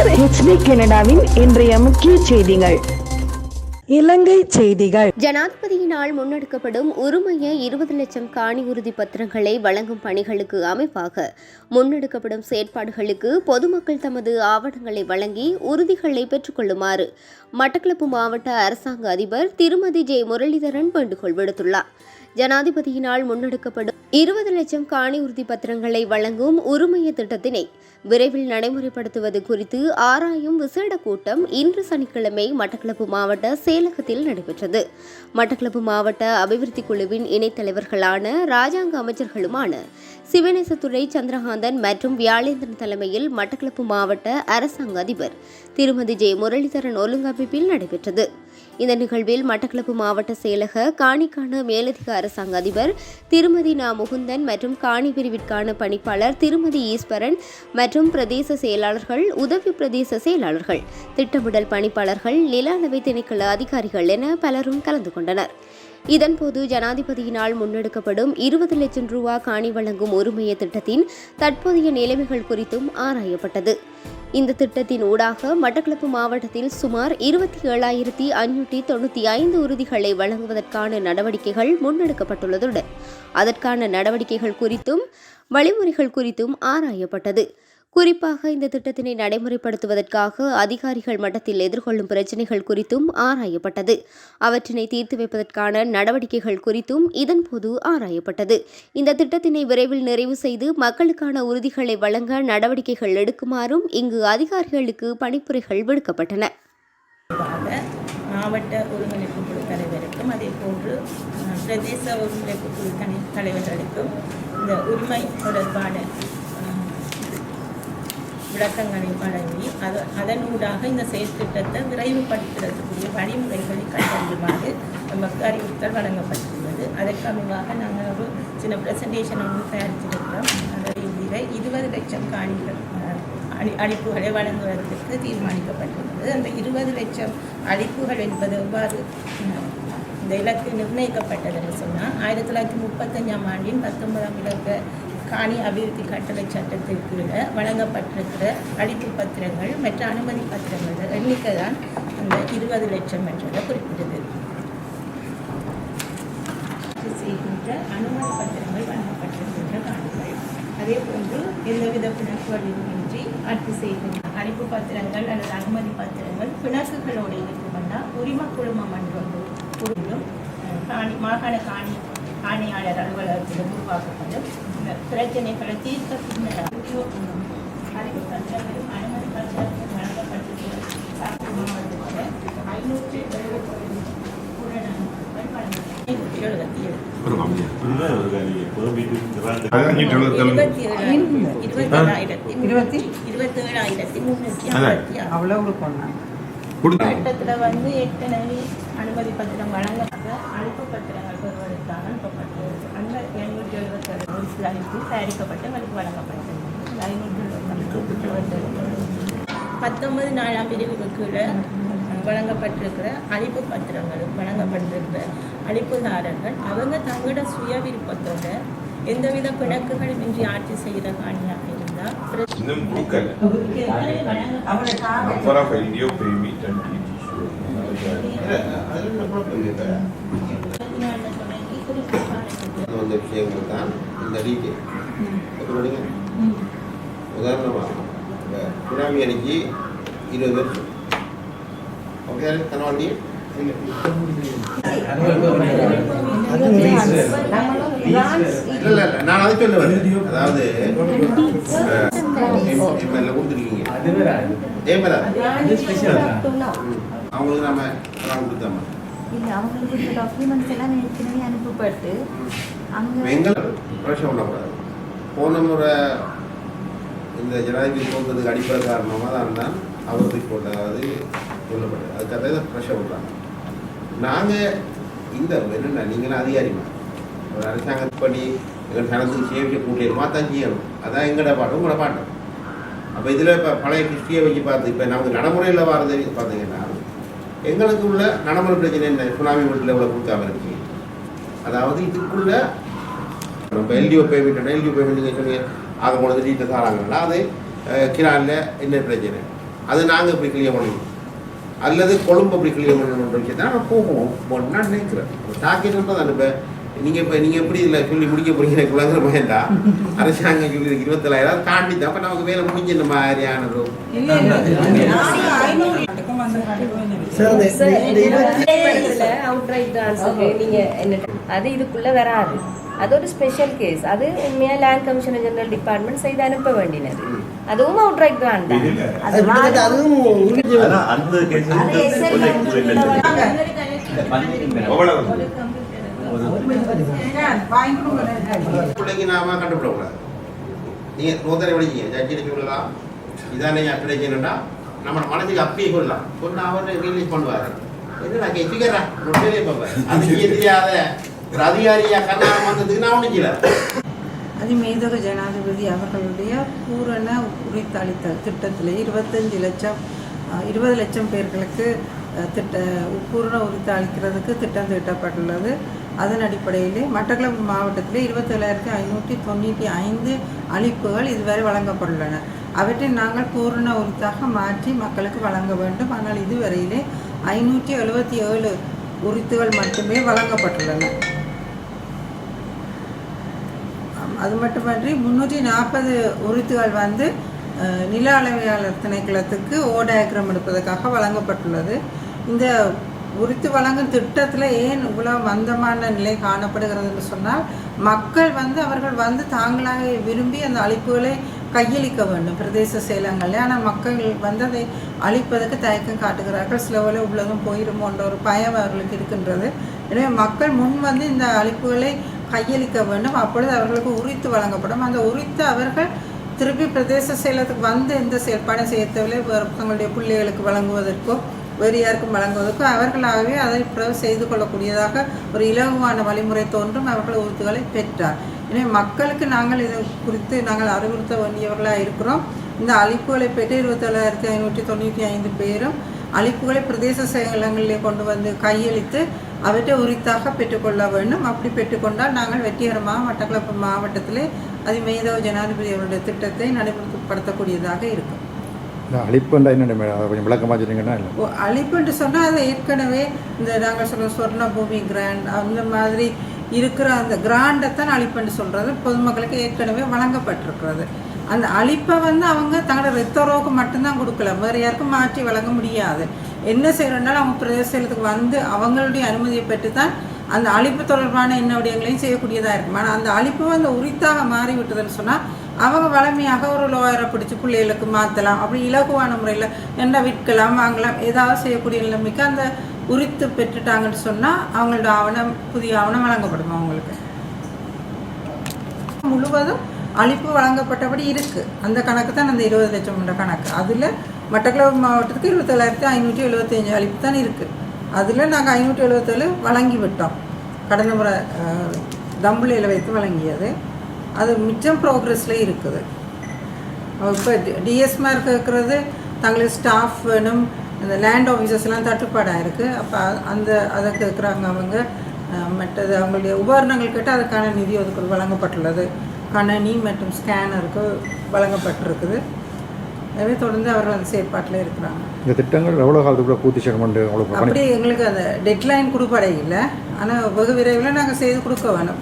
இது ஹெச்டி கனடாவின் இன்றைய முக்கிய செய்திகள். இலங்கை செய்திகள். ஜனாதிபதியினால் முன்னெடுக்கப்படும் உரிமைய இருபது லட்சம் காணி உறுதி பத்திரங்களை வழங்கும் பணிகளுக்கு அமைப்பாக. முன்னெடுக்கப்படும் செயற்பாடுகளுக்கு பொதுமக்கள் தமது ஆவணங்களை வழங்கி உறுதிகளை பெற்றுக்கொள்ளுமாறு மட்டக்களப்பு மாவட்ட அரசாங்க அதிபர் திருமதி ஜே முரளிதரன் வேண்டுகோள் விடுத்துள்ளார். ஜனாதிபதியினால் முன்னெடுக்கப்படும் இருபது லட்சம் காணி உறுதி பத்திரங்களை வழங்கும் உரிமைய திட்டத்தினை விரைவில் நடைமுறைப்படுத்துவது குறித்து ஆராயும் விசேட கூட்டம் இன்று சனிக்கிழமை மட்டக்களப்பு மாவட்ட செயலகத்தில் நடைபெற்றது. மட்டக்களப்பு மாவட்ட அபிவிருத்தி குழுவின் இணைத்தலைவர்களான ராஜாங்க அமைச்சர்களுமான சிவநேசத்துறை சந்திரகாந்தன் மற்றும் வியாழேந்திரன் தலைமையில் மட்டக்களப்பு மாவட்ட அரசாங்க அதிபர் திருமதி ஜெய முரளிதரன் ஒழுங்கமைப்பில் நடைபெற்றது. இந்த நிகழ்வில் மட்டக்களப்பு மாவட்ட செயலக காணிக்கான மேலதிக அரசாங்க அதிபர் திருமதி நா. முகுந்தன் மற்றும் காணி பிரிவிற்கான பணிப்பாளர் திருமதி ஈஸ்வரன் மற்றும் பிரதேச செயலாளர்கள் உதவி பிரதேச செயலாளர்கள் திட்டமிடல் பணிப்பாளர்கள் நில திணைக்கள அதிகாரிகள் என பலரும் கலந்து கொண்டனர். இதன்போது ஜனாதிபதியினால் முன்னெடுக்கப்படும் இருபது லட்சம் ரூபா காணி வழங்கும் உரிமைய திட்டத்தின் தற்போதைய நிலைமைகள் குறித்தும் ஆராயப்பட்டது. இந்த திட்டத்தின் ஊடாக மட்டக்களப்பு மாவட்டத்தில் சுமார் இருபத்தி ஏழாயிரத்தி ஐநூற்றி தொண்ணூற்றி ஐந்து உறுதிகளை வழங்குவதற்கான நடவடிக்கைகள் முன்னெடுக்கப்பட்டுள்ளதுடன் அதற்கான நடவடிக்கைகள் குறித்தும் வழிமுறைகள் குறித்தும் ஆராயப்பட்டது. குறிப்பாக இந்த திட்டத்தினை நடைமுறைப்படுத்துவதற்காக அதிகாரிகள் மட்டத்தில் எதிர்கொள்ளும் பிரச்சினைகள் குறித்தும் ஆராயப்பட்டது. அவற்றினை தீர்த்து வைப்பதற்கான நடவடிக்கைகள் குறித்தும் இதன்போது ஆராயப்பட்டது. இந்த திட்டத்தினை விரைவில் நிறைவு செய்து மக்களுக்கான உறுதிகளை வழங்க நடவடிக்கைகள் எடுக்குமாறும் இங்கு அதிகாரிகளுக்கு பணிப்புரைகள் விடுக்கப்பட்டன. மாவட்ட ஒருங்கிணைப்பு குழு தலைவருக்கும் அதே போன்று பிரதேச ஒருங்கிணைப்பு குழு தனி தலைவர்களுக்கும் இந்த உரிமை தொடர்பான விளக்கங்களை வழங்கி அது அதனூடாக இந்த செயற்திட்டத்தை விரைவுபடுத்துறதுக்குரிய வழிமுறைகளை கண்டறியுமாறு நமக்கு அறிவுறுத்தல் வழங்கப்பட்டுள்ளது. அதற்கமைவாக நாங்கள் ஒரு சின்ன ப்ரெசன்டேஷன் ஒன்று தயாரித்திருக்கிறோம். அதை இருபது லட்சம் காணிகள் அஹ், அழிப்புகளை வழங்குவதற்கு தீர்மானிக்கப்பட்டுள்ளது. அந்த இருபது லட்சம் அளிப்புகள் என்பது எவ்வாறு இந்த இலக்கு நிர்ணயிக்கப்பட்டது என்று சொன்னால் ஆயிரத்தி தொள்ளாயிரத்தி முப்பத்தஞ்சாம் ஆண்டின் பத்தொன்பதாம் இலக்க காணி அபிவிருத்தி கட்டளை சட்டத்திற்கு வழங்கப்பட்டிருக்கிற அளிப்பு பத்திரங்கள் மற்ற அனுமதி பத்திரங்கள் எண்ணிக்கை தான் அந்த இருபது லட்சம் என்றதை குறிப்பிடுது. செய்கின்ற அனுமதி பத்திரங்கள் வழங்கப்பட்டிருக்கின்ற காணிகள். அதே போன்று எந்தவித பிணக்குகளிலுமின்றி ஆட்சி செய்கின்ற அழைப்பு பத்திரங்கள் அல்லது அனுமதி பத்திரங்கள் பிணக்குகளோடு இருக்குமென்றால் உரிம குழுமம் என்று காணி மாகாண காணி ஆணையாளர் அலுவலகத்தில் உருவாக்கப்படும் இந்த பிரச்சனைகளை தீர்க்க பின்னர் அனுமதி பத்திரங்களும் வழங்கப்பட்டிருக்கிற ஐநூற்றி எழுபத்தி ஏழு. வந்து ஏற்கனவே அனுமதி பத்திரம் வழங்கப்பட்ட அழைப்பு பத்திரங்கள் பெறுவதற்காக அனுப்பப்பட்டது அந்த எழுநூற்றி எழுபத்தேழு ஒரு அழைப்பு தயாரிக்கப்பட்டு எங்களுக்கு வழங்கப்பட்டது பத்தொன்பது நாலாம் பிரிவுக்கு கீழே வழங்கப்பட்டிருக்கிற அழைப்பு பத்திரங்களும் வழங்கப்பட்டிருக்கிற அழைப்புதாரர்கள் அவங்க தங்களோட சுய விருப்பத்தோட எந்தவித பிணக்குகளும் இன்றி ஆட்சி செய்கிற காணியாக இருந்தால் அந்த விஷயங்கள் தான் இந்த டீட்டெயில் சொல்லுங்க உதாரணமாக சுனாமி அன்னைக்கு இருபது வருஷம் ஓகே இல்லை நான் அதை சொல்ல வரேன். அதாவது கொடுத்துருக்கீங்க. அவங்களுக்கு நாம அதான் கொடுத்தாமா இல்லை அவங்களுக்கு டாக்குமெண்ட்ஸ் எல்லாம் ஏற்கனவே அனுப்பப்பட்டு. எங்கள் பண்ணக்கூடாது. போன முறை இந்த ஜனாதிபதி போகிறதுக்கு அடிப்படை காரணமாக தான் தான் அவர் ரிப்போர்ட் அதாவது சொல்லப்பட்டது. அதுக்காக தான். ப்ரெஷர் விடுறாங்க நாங்கள் இந்த என்னென்ன நீங்களாம் அதிகாரிமா ஒரு அரசாங்கத்து பண்ணி எங்கள் சனத்துக்கு சேவிக்க கூட்டியமா தான் செய்யணும். அதான் எங்களோட பாட்டம் உங்களோட பாட்டம் அப்போ இதில் இப்போ பழைய ஹிஸ்ட்ரியை வச்சு பார்த்து இப்போ நமக்கு நடைமுறையில் வர்றது பார்த்தீங்கன்னா எங்களுக்கு உள்ள நடைமுறை பிரச்சனை என்ன? சுனாமி வீட்டில் இவ்வளோ கொடுக்காம இருக்கு அதாவது இதுக்குள்ள நம்ம எல்டிஓ பேமெண்ட் எல்டிஓ பேமெண்ட் நீங்கள் சொன்னீங்க ஆக போனது டீட்டெயில் தராங்கன்னா அது கிரானில் என்ன பிரச்சனை? அது நாங்கள் இப்படி கிளியர் பண்ணணும் அல்லது கொழும்பு அப்படி கிளியர் பண்ணணுன்ற தான் நான் போகும் போகணும்னு நான் நினைக்கிறேன். தாக்கிட்டு அந்த இப்போ நீங்கள் இப்போ நீங்கள் எப்படி இதில் சொல்லி முடிக்க போறீங்க? எனக்கு விளங்குற மாதிரிடா அரசாங்கம் சொல்லி இருபத்தேழாயிரம் தாண்டி தான் அப்போ நமக்கு வேலை முடிஞ்ச இந்த நீங்க அது இதுக்குள்ள வராது அது ஒரு ஸ்பெஷல் கேஸ் அது உண்மையா லேண்ட் கமிஷனர் ஜெனரல் டிபார்ட்மெண்ட் செய்து அனுப்ப வேண்டினது. அதுவும் தான். அந்த கேஸ் அவ்வளவு பிள்ளைக்கு நாம கண்டுபிடக்கூடாது நீங்கள் நூத்தனை படிச்சீங்க ஜட்ஜிட்டு சொல்லலாம் இதானே நம்ம மனசுக்கு அப்படியே சொல்லலாம் சொன்னா அவர் ரிலீஸ் பண்ணுவார். என்ன நான் கெச்சிக்கிறேன் ரொட்டலே பார்ப்பேன் அதுக்கு தெரியாத ஒரு அதிகாரியா கர்நாடகம் வந்ததுக்கு நான் ஒன்றும் செய்யல. அதிமேதக ஜனாதிபதி அவர்களுடைய பூரண உரித்தளித்தல் திட்டத்தில் இருபத்தஞ்சு லட்சம் இருபது லட்சம் பேர்களுக்கு திட்ட பூரண உரித்து அளிக்கிறதுக்கு திட்டம் தீட்டப்பட்டுள்ளது. அதன் அடிப்படையிலே மட்டக்களப்பு மாவட்டத்தில் இருபத்தேழாயிரத்தி ஐநூற்றி தொண்ணூற்றி ஐந்து அளிப்புகள் இதுவரை வழங்கப்பட்டுள்ளன. அவற்றை நாங்கள் பூரண உரித்தாக மாற்றி மக்களுக்கு வழங்க வேண்டும். ஆனால் இதுவரையிலே ஐநூற்றி எழுபத்தி ஏழு உரித்துகள் மட்டுமே வழங்கப்பட்டுள்ளன. அது மட்டுமன்றி முந்நூற்றி நாற்பது உரித்துகள் வந்து நில அளவையாளர் திணைக்களத்துக்கு ஓ டயக்ராம் எடுப்பதற்காக வழங்கப்பட்டுள்ளது. இந்த உரித்து வழங்கும் திட்டத்தில் ஏன் இவ்வளோ மந்தமான நிலை காணப்படுகிறதுன்னு சொன்னால் மக்கள் வந்து அவர்கள் வந்து தாங்களாக விரும்பி அந்த அழிப்புகளை கையளிக்க வேண்டும். பிரதேச செயலங்களில் ஆனால் மக்கள் வந்து அதை அழிப்பதற்கு தயக்கம் காட்டுகிறார்கள். சில வேளை உள்ளதும் போயிருமோன்ற ஒரு பயம் அவர்களுக்கு இருக்கின்றது. எனவே மக்கள் முன் வந்து இந்த அழிப்புகளை கையளிக்க வேண்டும். அப்பொழுது அவர்களுக்கு உரித்து வழங்கப்படும். அந்த உரித்து அவர்கள் திருப்பி பிரதேச செயலத்துக்கு வந்து எந்த செயற்பாடும் செய்ய தேவையில்லை. தங்களுடைய பிள்ளைகளுக்கு வழங்குவதற்கோ வேறு யாருக்கும் வழங்குவதற்கோ அவர்களாகவே அதை பிறகு செய்து கொள்ளக்கூடியதாக ஒரு இலகுவான வழிமுறை தோன்றும் அவர்கள் உறுத்துகளை பெற்றார். எனவே மக்களுக்கு நாங்கள் இது குறித்து நாங்கள் அறிவுறுத்த வேண்டியவர்களாக இருக்கிறோம். இந்த அழிப்புகளை பெற்று இருபத்தேழாயிரத்தி ஐநூற்றி தொண்ணூற்றி ஐந்து பேரும் அழிப்புகளை பிரதேச செயலங்களிலே கொண்டு வந்து கையளித்து அவற்றை உரித்தாக பெற்றுக்கொள்ள வேண்டும். அப்படி பெற்றுக்கொண்டால் நாங்கள் வெற்றிகரமாக மட்டக்களப்பு மாவட்டத்திலே அதிமேதவ ஜனாதிபதி அவருடைய திட்டத்தை நடைமுறைப்படுத்தக்கூடியதாக இருக்கும். இந்த அழிப்புண்டா என்ன மேடம் அதை கொஞ்சம் விளக்கமாக சொன்னீங்கன்னா இல்லை. ஓ, சொன்னால் அது ஏற்கனவே இந்த நாங்கள் சொல்கிற சொர்ண பூமி கிராண்ட் அந்த மாதிரி இருக்கிற அந்த கிராண்டை தான் அழிப்புன்னு சொல்கிறது பொதுமக்களுக்கு ஏற்கனவே வழங்கப்பட்டிருக்கிறது. அந்த அழிப்பை வந்து அவங்க தங்களோட ரத்தரோக்கு மட்டும்தான் கொடுக்கல. வேறு யாருக்கும் மாற்றி வழங்க முடியாது. என்ன செய்யறதுனாலும் அவங்க பிரதேசத்துக்கு வந்து அவங்களுடைய அனுமதியை பெற்று தான் அந்த அழிப்பு தொடர்பான என்ன விடயங்களையும் செய்யக்கூடியதாக இருக்கும். ஆனால் அந்த அழிப்பு அந்த உரித்தாக மாறிவிட்டதுன்னு சொன்னால் அவங்க வளமையாக ஒரு லோயரை பிடிச்சி பிள்ளைகளுக்கு மாற்றலாம் அப்படி இலகுவான முறையில் என்ன விற்கலாம் வாங்கலாம் ஏதாவது செய்யக்கூடிய நிலைமைக்கு அந்த உரித்து பெற்றுட்டாங்கன்னு சொன்னால் அவங்களோட ஆவணம் புதிய ஆவணம் வழங்கப்படும் அவங்களுக்கு முழுவதும் அழிப்பு வழங்கப்பட்டபடி இருக்குது அந்த கணக்கு தான் அந்த இருபது லட்சம் என்ற கணக்கு. அதில் மட்டக்களப்பு மாவட்டத்துக்கு இருபத்தேழாயிரத்தி ஐநூற்றி எழுபத்தஞ்சு அழிப்பு தான் இருக்குது அதில் நாங்கள் ஐநூற்றி எழுபத்தேழு வழங்கி விட்டோம். கடந்த முறை தம்புளியில் வைத்து வழங்கியது. அது மிச்சம் ப்ரோக்ரஸில் இருக்குது. இப்போ டிஎஸ்மார் கேட்குறது தங்களுக்கு ஸ்டாஃப் வேணும் இந்த லேண்ட் ஆஃபீஸர்ஸ்லாம் தட்டுப்பாடாக இருக்குது அப்போ அந்த அதை கேட்குறாங்க அவங்க. மற்றது அவங்களுடைய உபகரணங்கள் கேட்டால் அதுக்கான நிதி ஒதுக்கீடு வழங்கப்பட்டுள்ளது. கணனி மற்றும் ஸ்கேனருக்கு வழங்கப்பட்டிருக்குது. எனவே தொடர்ந்து அவர்கள் அந்த செயற்பாட்டில் இருக்கிறாங்க. இந்த திட்டங்கள் எவ்வளோ காலத்துக்குள்ள பூர்த்தி செய்யணும்னு அவ்வளோ அப்படி எங்களுக்கு அந்த டெட்லைன் கொடுப்படை இல்லை ஆனால் வெகு விரைவில் நாங்கள் செய்து கொடுக்க வேணும்.